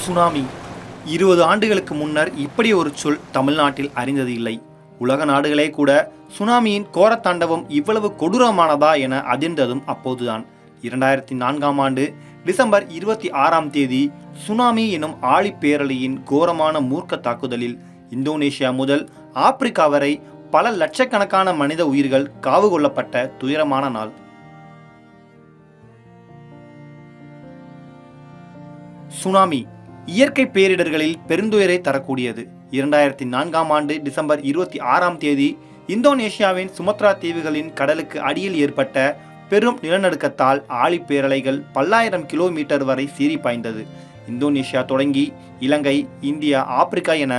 Tsunami. இருபது ஆண்டுகளுக்கு முன்னர் இப்படி ஒரு சொல் தமிழ்நாட்டில் அறிந்தது இல்லை. உலக நாடுகளே கூட சுனாமியின் கோரத்தாண்டவம் இவ்வளவு கொடூரமானதா என அதிர்ந்ததும் அப்போதுதான். இரண்டாயிரத்தி நான்காம் ஆண்டு டிசம்பர் இருபத்தி ஆறாம் தேதி சுனாமி எனும் ஆழிப்பேரலையின் கோரமான மூர்க்க தாக்குதலில் இந்தோனேஷியா முதல் ஆப்பிரிக்கா வரை பல லட்சக்கணக்கான மனித உயிர்கள் காவு கொள்ளப்பட்ட துயரமான நாள். சுனாமி இயற்கை பேரிடர்களில் பெருந்துயரை தரக்கூடியது. இரண்டாயிரத்தி நான்காம் ஆண்டு டிசம்பர் இருபத்தி ஆறாம் தேதி இந்தோனேஷியாவின் சுமத்ரா தீவுகளின் கடலுக்கு அடியில் ஏற்பட்ட பெரும் நிலநடுக்கத்தால் ஆழிப்பேரலைகள் பல்லாயிரம் கிலோமீட்டர் வரை சீறி பாய்ந்தது. இந்தோனேஷியா தொடங்கி இலங்கை இந்தியா ஆப்பிரிக்கா என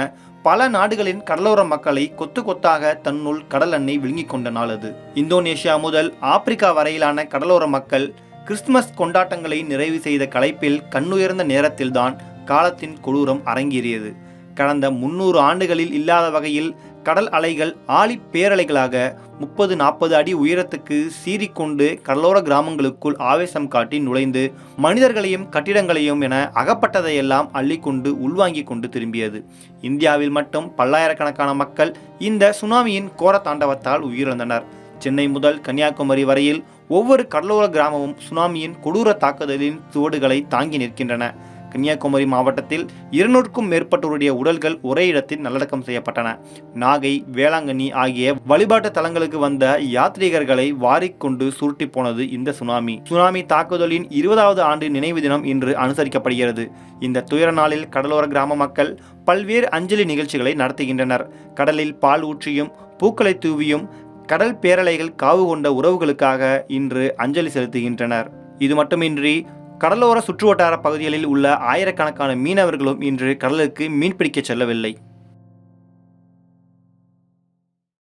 பல நாடுகளின் கடலோர மக்களை கொத்து கொத்தாக தன்னுள் கடல் எண்ணெய் விழுங்கிக் கொண்ட நாள் அது. இந்தோனேஷியா முதல் ஆப்பிரிக்கா வரையிலான கடலோர மக்கள் கிறிஸ்துமஸ் கொண்டாட்டங்களை நிறைவு செய்த களைப்பில் கண்ணுயர்ந்த நேரத்தில்தான் காலத்தின் கொடூரம் அரங்கேறியது. கடந்த முன்னூறு ஆண்டுகளில் இல்லாத வகையில் கடல் அலைகள் ஆழி பேரலைகளாக முப்பது நாற்பது அடி உயரத்துக்கு சீறிக்கொண்டு கடலோர கிராமங்களுக்குள் ஆவேசம் காட்டி நுழைந்து மனிதர்களையும் கட்டிடங்களையும் என அகப்பட்டதையெல்லாம் அள்ளிக்கொண்டு உள்வாங்கிக் கொண்டு திரும்பியது. இந்தியாவில் மட்டும் பல்லாயிரக்கணக்கான மக்கள் இந்த சுனாமியின் கோர தாண்டவத்தால் உயிரிழந்தனர். சென்னை முதல் கன்னியாகுமரி வரையில் ஒவ்வொரு கடலோர கிராமமும் சுனாமியின் கொடூர தாக்குதலின் சுவடுகளை தாங்கி நிற்கின்றன. கன்னியாகுமரி மாவட்டத்தில் இருநூறுக்கும் மேற்பட்டோருடைய உடல்கள் ஒரே இடத்தில் நல்லடக்கம் செய்யப்பட்டன. நாகை வேளாங்கண்ணி ஆகிய வழிபாட்டு தலங்களுக்கு வந்த யாத்ரீகர்களை வாரிக்கொண்டு சுருட்டி போனது இந்த சுனாமி. சுனாமி தாக்குதலின் இருபதாவது ஆண்டு நினைவு தினம் இன்று அனுசரிக்கப்படுகிறது. இந்த துயர நாளில் கடலோர கிராம மக்கள் பல்வேறு அஞ்சலி நிகழ்ச்சிகளை நடத்துகின்றனர். கடலில் பால் ஊற்றியும் பூக்களை தூவியும் கடல் பேரலைகள் காவு கொண்ட உறவுகளுக்காக இன்று அஞ்சலி செலுத்துகின்றனர். இது மட்டுமின்றி கடலோர சுற்றுவட்டார பகுதிகளில் உள்ள ஆயிரக்கணக்கான மீனவர்களும் இன்று கடலுக்கு மீன்பிடிக்க செல்லவில்லை.